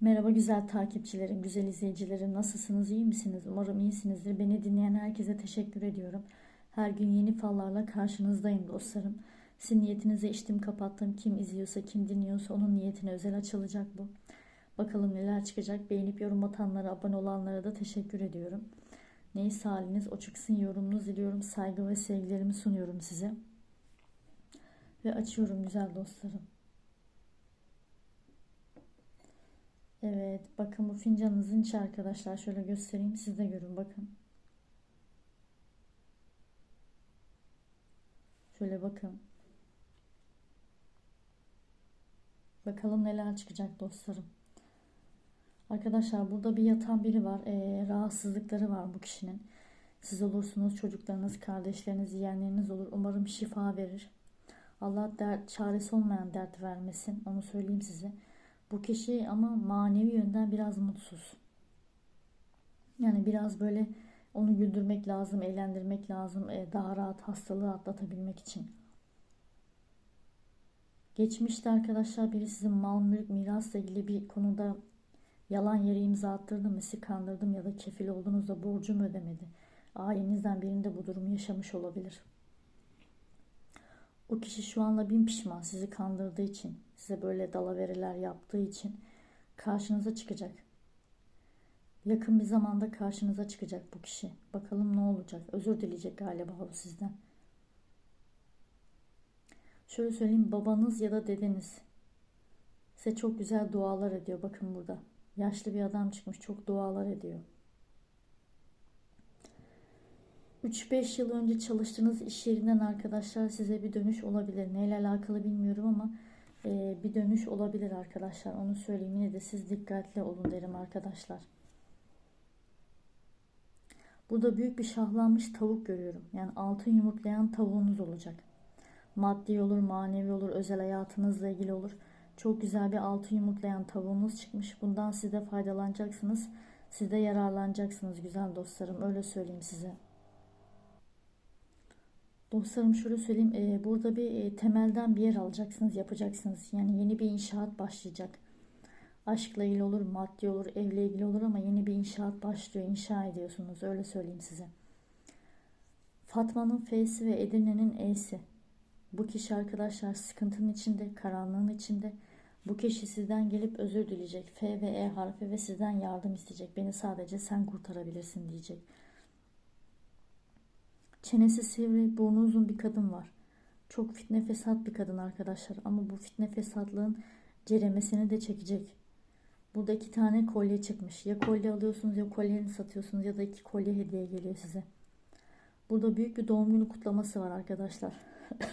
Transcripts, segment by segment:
Merhaba güzel takipçilerim, güzel izleyicilerim. Nasılsınız, iyi misiniz? Umarım iyisinizdir. Beni dinleyen herkese teşekkür ediyorum. Her gün yeni fallarla karşınızdayım dostlarım. Sizin niyetinize içtim kapattım. Kim izliyorsa, kim dinliyorsa onun niyetine özel açılacak bu. Bakalım neler çıkacak. Beğenip yorum atanlara, abone olanlara da teşekkür ediyorum. Neyse haliniz o çıksın yorumunuz diliyorum. Saygı ve sevgilerimi sunuyorum size. Ve açıyorum güzel dostlarım. Evet bakın bu fincanınızın içi arkadaşlar. Şöyle göstereyim siz de görün bakın. Şöyle bakın. Bakalım neler çıkacak dostlarım. Arkadaşlar burada bir yatan biri var. Ee, rahatsızlıkları var bu kişinin. Siz olursunuz, çocuklarınız, kardeşleriniz, yeğenleriniz olur. Umarım şifa verir. Allah dert, çaresi olmayan dert vermesin. Onu söyleyeyim size. Bu kişi ama manevi yönden biraz mutsuz. Yani biraz böyle onu güldürmek lazım, eğlendirmek lazım. e, Daha rahat hastalığı atlatabilmek için. Geçmişte arkadaşlar biri sizin mal, mülk, mirasla ilgili bir konuda yalan yere imza attırdı mı, kandırdım ya da kefil olduğunuzda borcumu ödemedi. Ailenizden birinde bu durumu yaşamış olabilir. O kişi şu anda bin pişman sizi kandırdığı için, size böyle dalavereler yaptığı için karşınıza çıkacak. Yakın bir zamanda karşınıza çıkacak bu kişi. Bakalım ne olacak. Özür dileyecek galiba o sizden. Şöyle söyleyeyim babanız ya da dedeniz size çok güzel dualar ediyor. Bakın burada. Yaşlı bir adam çıkmış çok dualar ediyor. 3-5 yıl önce çalıştığınız iş yerinden arkadaşlar size bir dönüş olabilir. Neyle alakalı bilmiyorum ama e, bir dönüş olabilir arkadaşlar. Onu söyleyeyim. Yine de siz dikkatli olun derim arkadaşlar. Burada büyük bir şahlanmış tavuk görüyorum. Yani altın yumurtlayan tavuğunuz olacak. Maddi olur, manevi olur, özel hayatınızla ilgili olur. Çok güzel bir altın yumurtlayan tavuğunuz çıkmış. Bundan siz de faydalanacaksınız. Siz de yararlanacaksınız güzel dostlarım. Öyle söyleyeyim size. Dostlarım şöyle söyleyeyim. e, burada bir e, temelden bir yer alacaksınız, yapacaksınız. Yani yeni bir inşaat başlayacak. Aşkla ilgili olur, maddi olur, evle ilgili olur ama yeni bir inşaat başlıyor. İnşa ediyorsunuz. Öyle söyleyeyim size. Fatma'nın F'si ve Edirne'nin E'si. Bu kişi arkadaşlar sıkıntının içinde, karanlığın içinde. Bu kişi sizden gelip özür dileyecek. F ve E harfi ve sizden yardım isteyecek. Beni sadece sen kurtarabilirsin diyecek. Çenesi sivri, burnu uzun bir kadın var. Çok fitne fesat bir kadın arkadaşlar. Ama bu fitne fesatlığın ceremesini de çekecek. Burada iki tane kolye çıkmış. Ya kolye alıyorsunuz ya kolyeni satıyorsunuz ya da iki kolye hediye geliyor size. Burada büyük bir doğum günü kutlaması var arkadaşlar.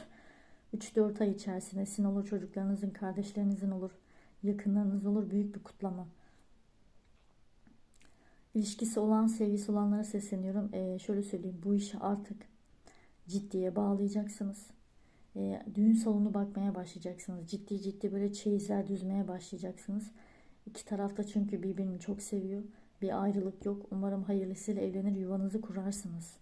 3-4 ay içerisinde sizin olur çocuklarınızın, kardeşlerinizin olur, yakınlarınız olur büyük bir kutlama. İlişkisi olan, sevgisi olanlara sesleniyorum. Ee, şöyle söyleyeyim, bu işi artık ciddiye bağlayacaksınız. Ee, düğün salonu bakmaya başlayacaksınız. Ciddi ciddi böyle çeyizler düzmeye başlayacaksınız. İki tarafta çünkü birbirini çok seviyor. Bir ayrılık yok. Umarım hayırlısıyla evlenir, yuvanızı kurarsınız.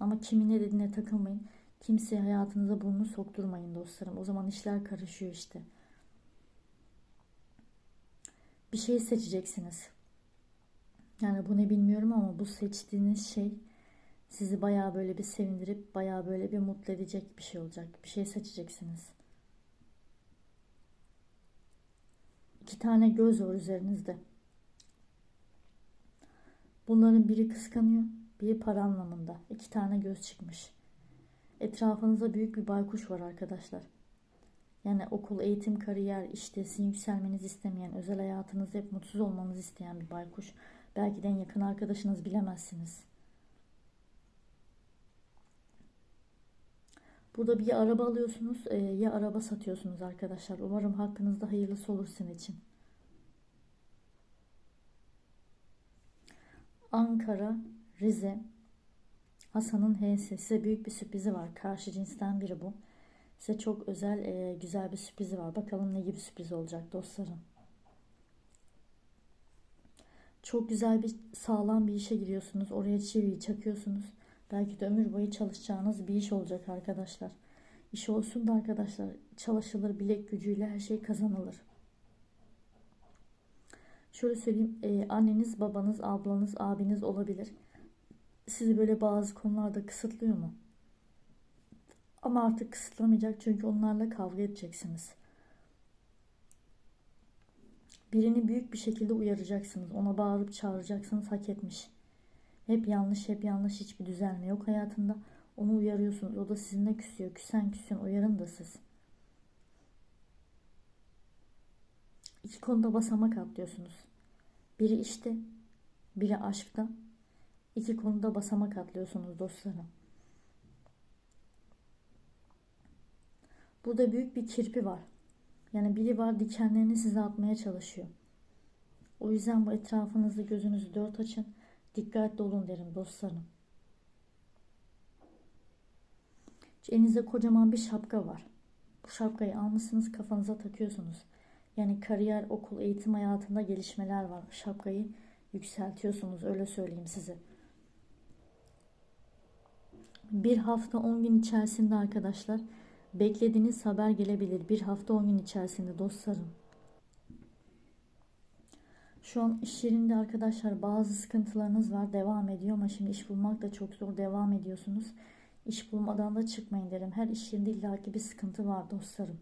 Ama kimin ne dediğine takılmayın. Kimseye hayatınıza burnunu sokturmayın dostlarım. O zaman işler karışıyor işte. Bir şey seçeceksiniz. Yani bu ne bilmiyorum ama bu seçtiğiniz şey sizi bayağı böyle bir sevindirip bayağı böyle bir mutlu edecek bir şey olacak. Bir şey seçeceksiniz. İki tane göz var üzerinizde. Bunların biri kıskanıyor, biri para anlamında. İki tane göz çıkmış. Etrafınızda büyük bir baykuş var arkadaşlar. Yani okul, eğitim, kariyer, işte sizin yükselmenizi istemeyen, özel hayatınızda hep mutsuz olmanızı isteyen bir baykuş. Belki de en yakın arkadaşınız bilemezsiniz. Burada bir araba alıyorsunuz e, ya araba satıyorsunuz arkadaşlar. Umarım hakkınızda hayırlısı olur sizin için. Ankara, Rize, Hasan'ın H'si. Size büyük bir sürprizi var. Karşı cinsten biri bu. Size çok özel, e, güzel bir sürprizi var. Bakalım ne gibi sürpriz olacak dostlarım. Çok güzel bir sağlam bir işe giriyorsunuz. Oraya çiviyi çakıyorsunuz. Belki de ömür boyu çalışacağınız bir iş olacak arkadaşlar. İş olsun da arkadaşlar çalışılır bilek gücüyle her şey kazanılır. Şöyle söyleyeyim, e, anneniz, babanız, ablanız, abiniz olabilir. Sizi böyle bazı konularda kısıtlıyor mu? Ama artık kısıtlamayacak çünkü onlarla kavga edeceksiniz. Birini büyük bir şekilde uyaracaksınız. Ona bağırıp çağıracaksınız hak etmiş. Hep yanlış, hep yanlış hiçbir düzelme yok hayatında. Onu uyarıyorsunuz. O da sizinle küsüyor. Küsen küsün uyarın da siz. İki konuda basamak atlıyorsunuz. Biri işte, biri aşkta. İki konuda basamak atlıyorsunuz dostlarım. Burada büyük bir kirpi var. Yani biri var dikenlerini size atmaya çalışıyor. O yüzden bu etrafınızda gözünüzü dört açın. Dikkatli olun derim dostlarım. Elinizde kocaman bir şapka var. Bu şapkayı almışsınız kafanıza takıyorsunuz. Yani kariyer, okul, eğitim hayatında gelişmeler var. Şapkayı yükseltiyorsunuz öyle söyleyeyim size. Bir hafta 10 gün içerisinde arkadaşlar beklediğiniz haber gelebilir. Bir hafta 10 gün içerisinde dostlarım. Şu an iş yerinde arkadaşlar bazı sıkıntılarınız var. Devam ediyor ama şimdi iş bulmak da çok zor. Devam ediyorsunuz. İş bulmadan da çıkmayın derim. Her iş yerinde illaki bir sıkıntı var dostlarım.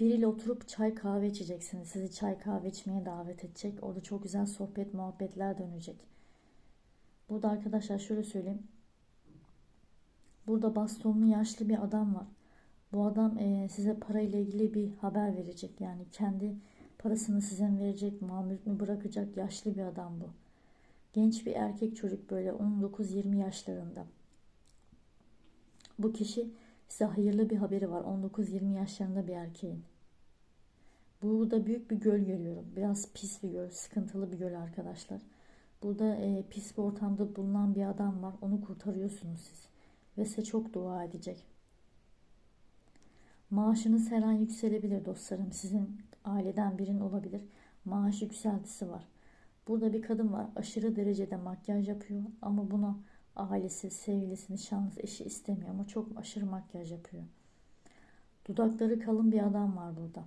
Biriyle oturup çay kahve içeceksiniz. Sizi çay kahve içmeye davet edecek. Orada çok güzel sohbet muhabbetler dönecek. Burada arkadaşlar şöyle söyleyeyim. Burada bastonlu yaşlı bir adam var. Bu adam e, size parayla ilgili bir haber verecek. Yani kendi parasını size mi verecek, mamült mü bırakacak yaşlı bir adam bu. Genç bir erkek çocuk böyle 19-20 yaşlarında. Bu kişi size hayırlı bir haberi var. 19-20 yaşlarında bir erkeğin. Burada büyük bir göl görüyorum. Biraz pis bir göl, sıkıntılı bir göl arkadaşlar. Burada e, pis bir ortamda bulunan bir adam var. Onu kurtarıyorsunuz siz. Ve size çok dua edecek. Maaşınız her an yükselebilir dostlarım. Sizin aileden birinin olabilir. Maaş yükseltisi var. Burada bir kadın var. Aşırı derecede makyaj yapıyor. Ama buna ailesi, sevgilisi, nişanlısı, eşi istemiyor. Ama çok aşırı makyaj yapıyor. Dudakları kalın bir adam var burada.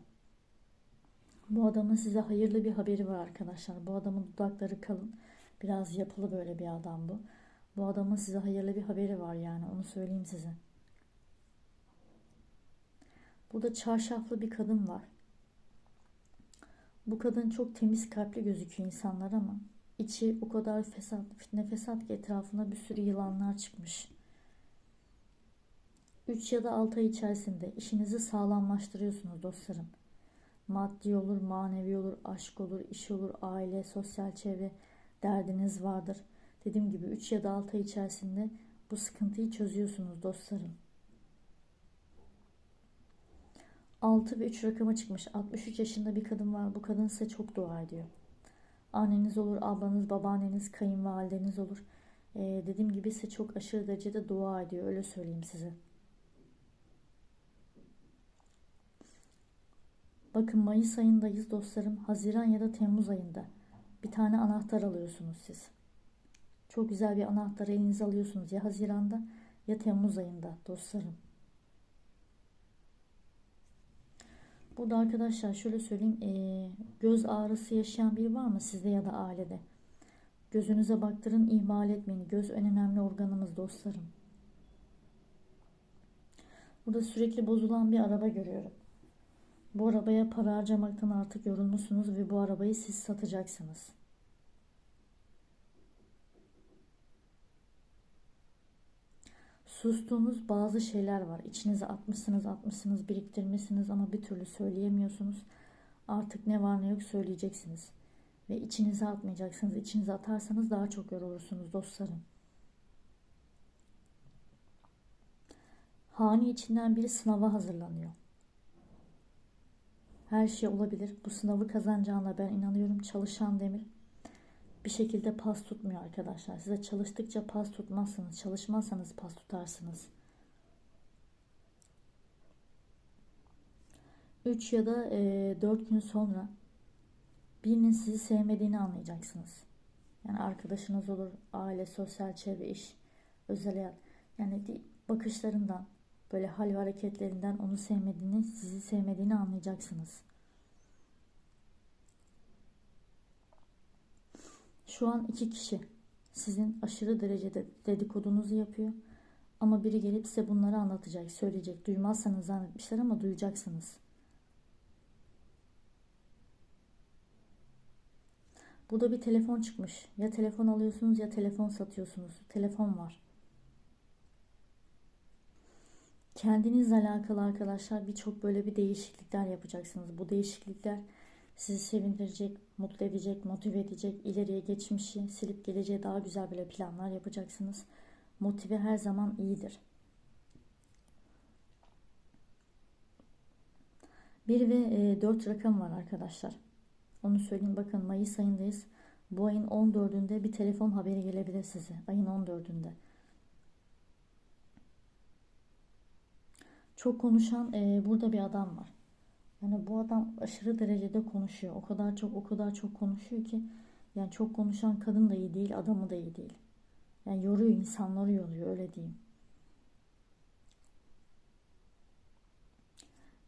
Bu adamın size hayırlı bir haberi var arkadaşlar. Bu adamın dudakları kalın. Biraz yapılı böyle bir adam bu. Bu adamın size hayırlı bir haberi var yani onu söyleyeyim size. Burada çarşaflı bir kadın var. Bu kadın çok temiz kalpli gözüküyor insanlar ama içi o kadar fesat, fitne fesat ki etrafına bir sürü yılanlar çıkmış. 3 ya da 6 ay içerisinde işinizi sağlamlaştırıyorsunuz dostlarım. Maddi olur, manevi olur, aşk olur, iş olur, aile, sosyal çevre derdiniz vardır. Dediğim gibi 3 ya da 6 ay içerisinde bu sıkıntıyı çözüyorsunuz dostlarım. 6 ve 3 rakamı çıkmış. 63 yaşında bir kadın var. Bu kadın size çok dua ediyor. Anneniz olur, ablanız, babaanneniz, kayınvalideniz olur. Ee, dediğim gibi size çok aşırı derecede dua ediyor. Öyle söyleyeyim size. Bakın Mayıs ayındayız dostlarım. Haziran ya da Temmuz ayında bir tane anahtar alıyorsunuz siz. Çok güzel bir anahtarı elinize alıyorsunuz ya Haziran'da ya Temmuz ayında dostlarım. Burada arkadaşlar şöyle söyleyeyim. E, göz ağrısı yaşayan biri var mı sizde ya da ailede? Gözünüze baktırın ihmal etmeyin. Göz önemli organımız dostlarım. Burada sürekli bozulan bir araba görüyorum. Bu arabaya para harcamaktan artık yorulmuşsunuz ve bu arabayı siz satacaksınız. Sustuğunuz bazı şeyler var. İçinize atmışsınız, atmışsınız, biriktirmişsiniz ama bir türlü söyleyemiyorsunuz. Artık ne var ne yok söyleyeceksiniz. Ve içinize atmayacaksınız. İçinize atarsanız daha çok yorulursunuz dostlarım. Hani içinden biri sınava hazırlanıyor. Her şey olabilir. Bu sınavı kazanacağına ben inanıyorum. Çalışan demir bir şekilde pas tutmuyor arkadaşlar. Size çalıştıkça pas tutmazsınız. Çalışmazsanız pas tutarsınız. 3 ya da e, 4 gün sonra birinin sizi sevmediğini anlayacaksınız. Yani arkadaşınız olur, aile, sosyal çevre, iş, özel hayat. Yani bakışlarından, böyle hal ve hareketlerinden onu sevmediğini, sizi sevmediğini anlayacaksınız. Şu an iki kişi sizin aşırı derecede dedikodunuzu yapıyor. Ama biri gelip size bunları anlatacak, söyleyecek. Duymazsanız zannetmişler ama duyacaksınız. Burada bir telefon çıkmış. Ya telefon alıyorsunuz ya telefon satıyorsunuz. Telefon var. Kendinizle alakalı arkadaşlar birçok böyle bir değişiklikler yapacaksınız. Bu değişiklikler sizi sevindirecek, mutlu edecek, motive edecek, ileriye geçmişi silip geleceğe daha güzel böyle planlar yapacaksınız. Motive her zaman iyidir. 1 ve 4 rakam var arkadaşlar. Onu söyleyeyim bakın Mayıs ayındayız. Bu ayın 14'ünde bir telefon haberi gelebilir size. Ayın 14'ünde. Çok konuşan e, burada bir adam var. Yani bu adam aşırı derecede konuşuyor. O kadar çok o kadar çok konuşuyor ki yani çok konuşan kadın da iyi değil, adamı da iyi değil. Yani yoruyor insanları yoruyor öyle diyeyim.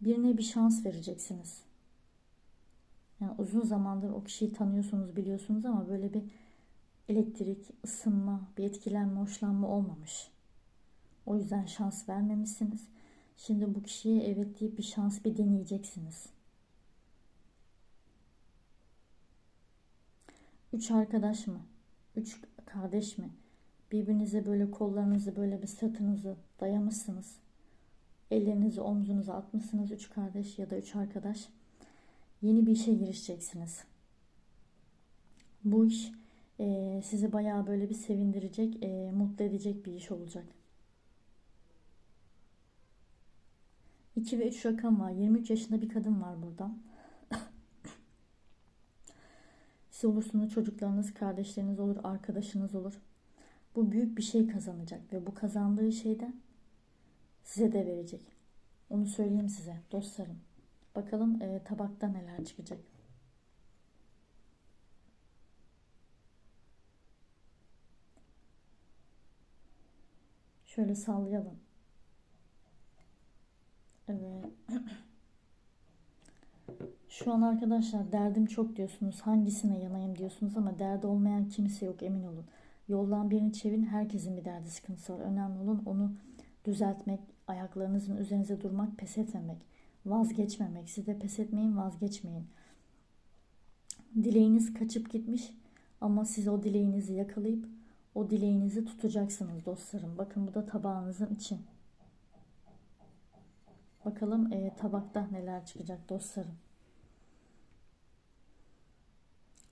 Birine bir şans vereceksiniz. Yani uzun zamandır o kişiyi tanıyorsunuz, biliyorsunuz ama böyle bir elektrik, ısınma, bir etkilenme, hoşlanma olmamış. O yüzden şans vermemişsiniz. Şimdi bu kişiye evet deyip bir şans bir deneyeceksiniz. Üç arkadaş mı? Üç kardeş mi? Birbirinize böyle kollarınızı böyle bir sırtınızı dayamışsınız. Ellerinizi omzunuza atmışsınız üç kardeş ya da üç arkadaş. Yeni bir işe girişeceksiniz. Bu iş e, sizi bayağı böyle bir sevindirecek, e, mutlu edecek bir iş olacak. 2 ve 3 rakam var. 23 yaşında bir kadın var burada. Siz olursunuz çocuklarınız, kardeşleriniz olur, arkadaşınız olur. Bu büyük bir şey kazanacak ve bu kazandığı şeyden size de verecek. Onu söyleyeyim size dostlarım. Bakalım e, tabakta neler çıkacak. Şöyle sallayalım. Evet. Şu an arkadaşlar derdim çok diyorsunuz. Hangisine yanayım diyorsunuz ama derdi olmayan kimse yok emin olun. Yoldan birini çevirin herkesin bir derdi sıkıntısı var. Önemli olan onu düzeltmek, ayaklarınızın üzerinize durmak, pes etmemek, vazgeçmemek. Siz de pes etmeyin, vazgeçmeyin. Dileğiniz kaçıp gitmiş ama siz o dileğinizi yakalayıp o dileğinizi tutacaksınız dostlarım. Bakın bu da tabağınızın için. Bakalım e, tabakta neler çıkacak dostlarım.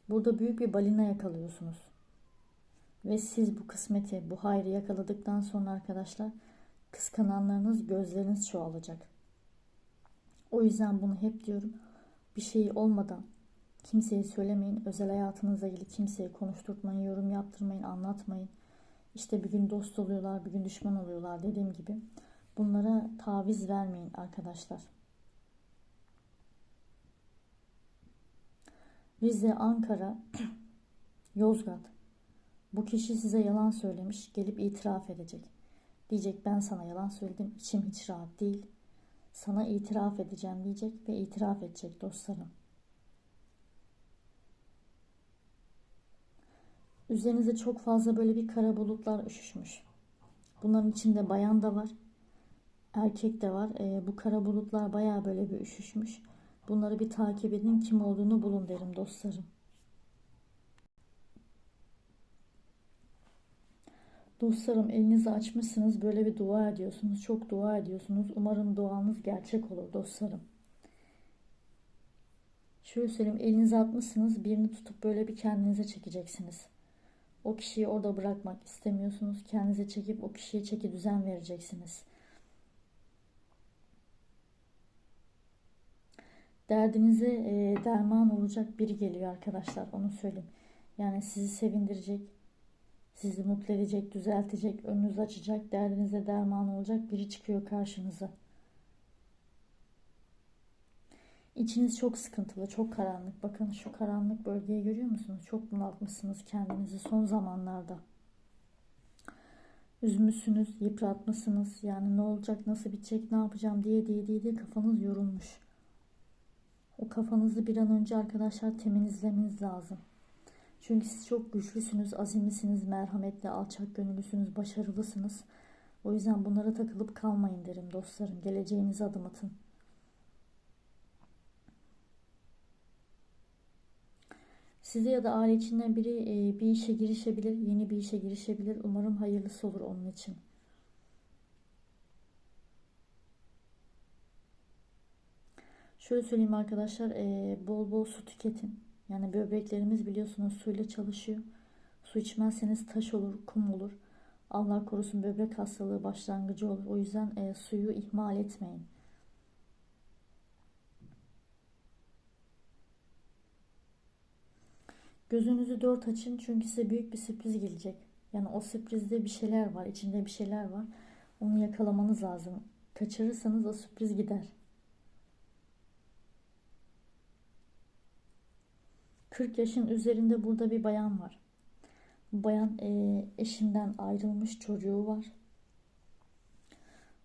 Burada büyük bir balina yakalıyorsunuz. Ve siz bu kısmeti, bu hayrı yakaladıktan sonra arkadaşlar kıskananlarınız, gözleriniz çoğalacak. O yüzden bunu hep diyorum. Bir şey olmadan kimseye söylemeyin. Özel hayatınızla ilgili kimseye konuşturtmayın, yorum yaptırmayın, anlatmayın. İşte bir gün dost oluyorlar, bir gün düşman oluyorlar dediğim gibi. Bunlara taviz vermeyin arkadaşlar. Rize, Ankara, Yozgat. Bu kişi size yalan söylemiş, gelip itiraf edecek. Diyecek ben sana yalan söyledim, içim hiç rahat değil. Sana itiraf edeceğim diyecek ve itiraf edecek dostlarım. Üzerinize çok fazla böyle bir kara bulutlar üşüşmüş. Bunların içinde bayan da var erkek de var. E, bu kara bulutlar baya böyle bir üşüşmüş. Bunları bir takip edin. Kim olduğunu bulun derim dostlarım. Dostlarım elinizi açmışsınız. Böyle bir dua ediyorsunuz. Çok dua ediyorsunuz. Umarım duanız gerçek olur dostlarım. Şöyle söyleyeyim. Elinizi atmışsınız. Birini tutup böyle bir kendinize çekeceksiniz. O kişiyi orada bırakmak istemiyorsunuz. Kendinize çekip o kişiye çeki düzen vereceksiniz. Derdinize e, derman olacak biri geliyor arkadaşlar onu söyleyeyim. Yani sizi sevindirecek, sizi mutlu edecek, düzeltecek, önünüzü açacak, derdinize derman olacak biri çıkıyor karşınıza. İçiniz çok sıkıntılı, çok karanlık. Bakın şu karanlık bölgeyi görüyor musunuz? Çok bunaltmışsınız kendinizi son zamanlarda. Üzmüşsünüz, yıpratmışsınız. Yani ne olacak, nasıl bitecek, ne yapacağım diye diye diye, diye kafanız yorulmuş. O kafanızı bir an önce arkadaşlar temizlemeniz lazım. Çünkü siz çok güçlüsünüz, azimlisiniz, merhametli, alçak gönüllüsünüz, başarılısınız. O yüzden bunlara takılıp kalmayın derim dostlarım. Geleceğinize adım atın. Size ya da aile içinden biri e, bir işe girişebilir, yeni bir işe girişebilir. Umarım hayırlısı olur onun için. Şöyle söyleyeyim arkadaşlar, e, bol bol su tüketin. Yani böbreklerimiz biliyorsunuz suyla çalışıyor. Su içmezseniz taş olur, kum olur. Allah korusun böbrek hastalığı başlangıcı olur. O yüzden e, suyu ihmal etmeyin. Gözünüzü dört açın çünkü size büyük bir sürpriz gelecek. Yani o sürprizde bir şeyler var, içinde bir şeyler var. Onu yakalamanız lazım. Kaçırırsanız o sürpriz gider. 40 yaşın üzerinde burada bir bayan var. Bayan e, eşinden ayrılmış çocuğu var.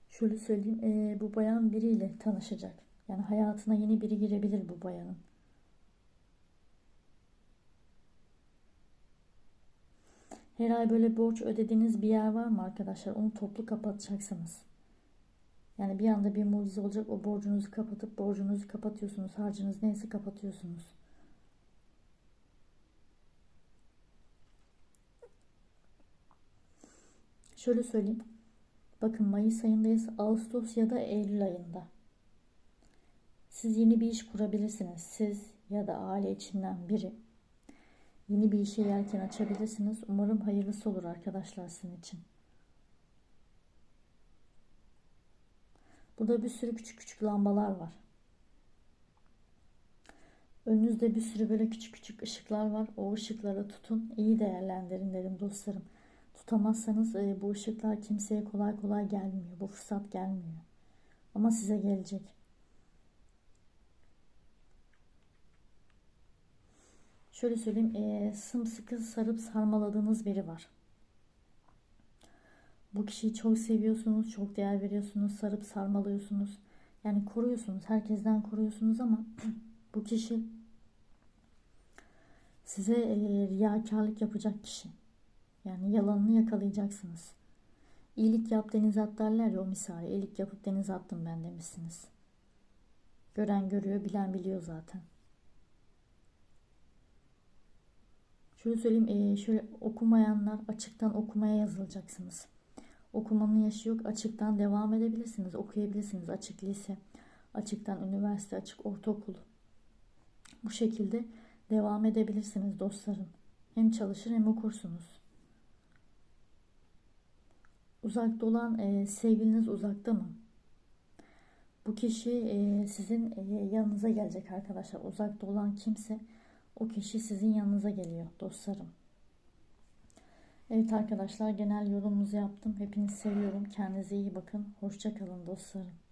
Şöyle söyleyeyim e, bu bayan biriyle tanışacak. Yani hayatına yeni biri girebilir bu bayanın. Her ay böyle borç ödediğiniz bir yer var mı arkadaşlar? Onu toplu kapatacaksınız. Yani bir anda bir mucize olacak. O borcunuzu kapatıp borcunuzu kapatıyorsunuz. Harcınız neyse kapatıyorsunuz. Şöyle söyleyeyim. Bakın Mayıs ayındayız. Ağustos ya da Eylül ayında. Siz yeni bir iş kurabilirsiniz. Siz ya da aile içinden biri. Yeni bir işe yelken açabilirsiniz. Umarım hayırlısı olur arkadaşlar sizin için. Burada bir sürü küçük küçük lambalar var. Önünüzde bir sürü böyle küçük küçük ışıklar var. O ışıkları tutun. İyi değerlendirin derim dostlarım. Tutamazsanız e, bu ışıklar kimseye kolay kolay gelmiyor. Bu fırsat gelmiyor. Ama size gelecek. Şöyle söyleyeyim, e, sımsıkı sarıp sarmaladığınız biri var. Bu kişiyi çok seviyorsunuz, çok değer veriyorsunuz, sarıp sarmalıyorsunuz. Yani koruyorsunuz, herkesten koruyorsunuz ama bu kişi size e, riyakarlık yapacak kişi. Yani yalanını yakalayacaksınız. İyilik yap denize at derler ya o misali. İyilik yapıp denize attım ben demişsiniz. Gören görüyor, bilen biliyor zaten. Şöyle söyleyeyim, şöyle okumayanlar açıktan okumaya yazılacaksınız. Okumanın yaşı yok, açıktan devam edebilirsiniz, okuyabilirsiniz. Açık lise, açıktan üniversite, açık ortaokul. Bu şekilde devam edebilirsiniz dostlarım. Hem çalışır hem okursunuz. Uzakta olan e, sevgiliniz uzakta mı? Bu kişi e, sizin e, yanınıza gelecek arkadaşlar. Uzakta olan kimse o kişi sizin yanınıza geliyor dostlarım. Evet arkadaşlar genel yorumunuzu yaptım. Hepinizi seviyorum. Kendinize iyi bakın. Hoşçakalın dostlarım.